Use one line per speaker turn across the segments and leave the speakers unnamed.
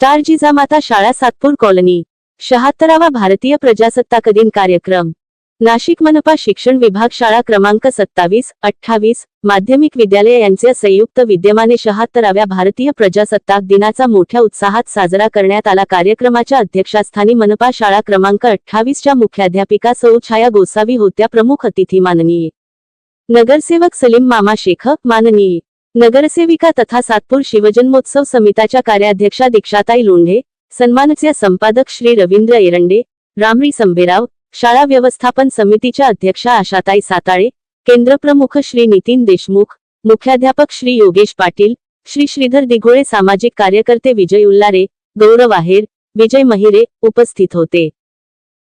Star Jijamata शाळा Satpur colony. शहात्तरावा भारतीय प्रजासत्ताक दिन कार्यक्रम. नाशिक मनपा शिक्षण विभाग शाळा क्रमांक सत्तावीस अठ्ठावीस माध्यमिक विद्यालय यांचे संयुक्त विद्यमाने शहात्तराव्या भारतीय प्रजासत्ताक दिनाचा मोठ्या उत्साहात साजरा करण्यात आला. कार्यक्रमाच्या अध्यक्षास्थानी मनपा शाळा क्रमांक अठ्ठावीसच्या मुख्याध्यापिका सौ छाया गोसावी होत्या प्रमुख अतिथी माननीय. नगरसेवक सलीम मामा शेख माननीय. नगरसेविका तथा सातपूर शिवजन्मोत्सव समिताच्या कार्याध्यक्षा दीक्षाताई लोंढे सन्मानचे संपादक श्री रवींद्र एरंडे रामरी संभेराव शाळा व्यवस्थापन समितीच्या अध्यक्षा आशाताई साताळे केंद्रप्रमुख श्री नितीन देशमुख मुख्याध्यापक श्री योगेश पाटील श्री श्रीधर दिघोळे सामाजिक कार्यकर्ते विजय उल्लारे गौरव आहेर विजय महिरे उपस्थित होते.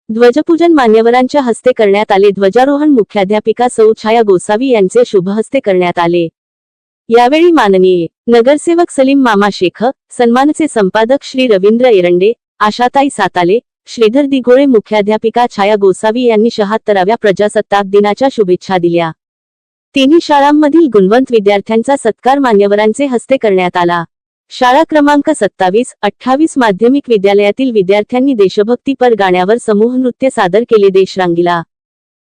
ध्वजपूजन मान्यवरांच्या हस्ते करण्यात आले. ध्वजारोहण मुख्याध्यापिका सौ छाया गोसावी यांचे शुभहस्ते करण्यात आले. यावेळी माननीय नगरसेवक सलीम मामा शेख सन्मानचे संपादक श्री रवींद्र एरंडे आशाताई साताले श्रीधर दिघोळे मुख्याध्यापिका छाया गोसावी यांनी शहात्तराव्या प्रजासत्ताक दिनाच्या शुभेच्छा दिल्या. तिन्ही शाळांमधील गुणवंत विद्यार्थ्यांचा सत्कार मान्यवरांचे हस्ते करण्यात आला. शाळा क्रमांक सत्तावीस अठ्ठावीस माध्यमिक विद्यालयातील विद्यार्थ्यांनी देशभक्तीपर गाण्यावर समूह नृत्य सादर केले देशरांगीला.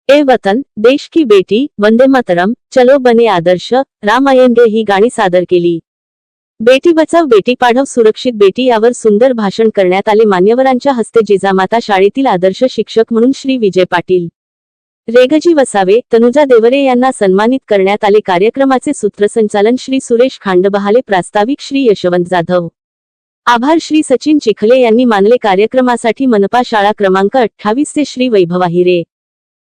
ए वतन देश की बेटी वंदे मातरम चलो बने आदर्श राम आयंगे ही गाणी सादर केली. बेटी बचाव बेटी पाढव सुरक्षित बेटी यावर सुंदर भाषण करण्यात आले मान्यवरांच्या हस्ते जिजामाता शाळेतील आदर्श शिक्षक म्हणून श्री विजय पाटील. रेगजी वसावे तनुजा देवरे यांना सन्मानित करण्यात आले कार्यक्रमाचे सूत्रसंचालन श्री सुरेश खांडबहाले प्रास्ताविक श्री यशवंत जाधव. आभार श्री सचिन चिखले यांनी मानले कार्यक्रमासाठी मनपा शाळा क्रमांक अठ्ठावीस ते श्री वैभव हिरे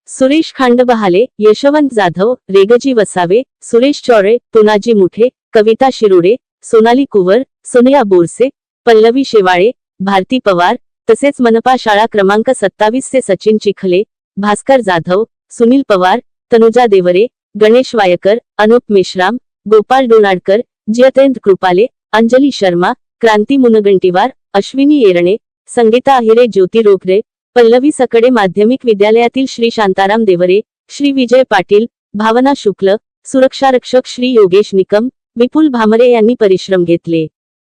सुरेश खांडबहाले यशवंत जाधव रेगजी वसावे सुरेश चौरे पुनाजी मुठे कविता शिरुडे सोनाली कुवर सोनिया बोरसे पल्लवी शेवाळे भारती पवार तसेच मनपा शाळा क्रमांक सत्तावीस चे सचिन चिखले भास्कर जाधव सुनील पवार तनुजा देवरे गणेश वायकर अनुप मेश्राम गोपाल डोनाडकर जयतेंद्र कृपाले अंजली शर्मा क्रांती मुनगंटीवार अश्विनी येरणे संगीता अहिरे ज्योती रोखरे पल्लवी सकडे माध्यमिक विद्यालयातील श्री शांताराम देवरे श्री विजय पाटील भावना शुक्ल सुरक्षारक्षक श्री योगेश निकम विपुल भामरे यांनी परिश्रम घेतले.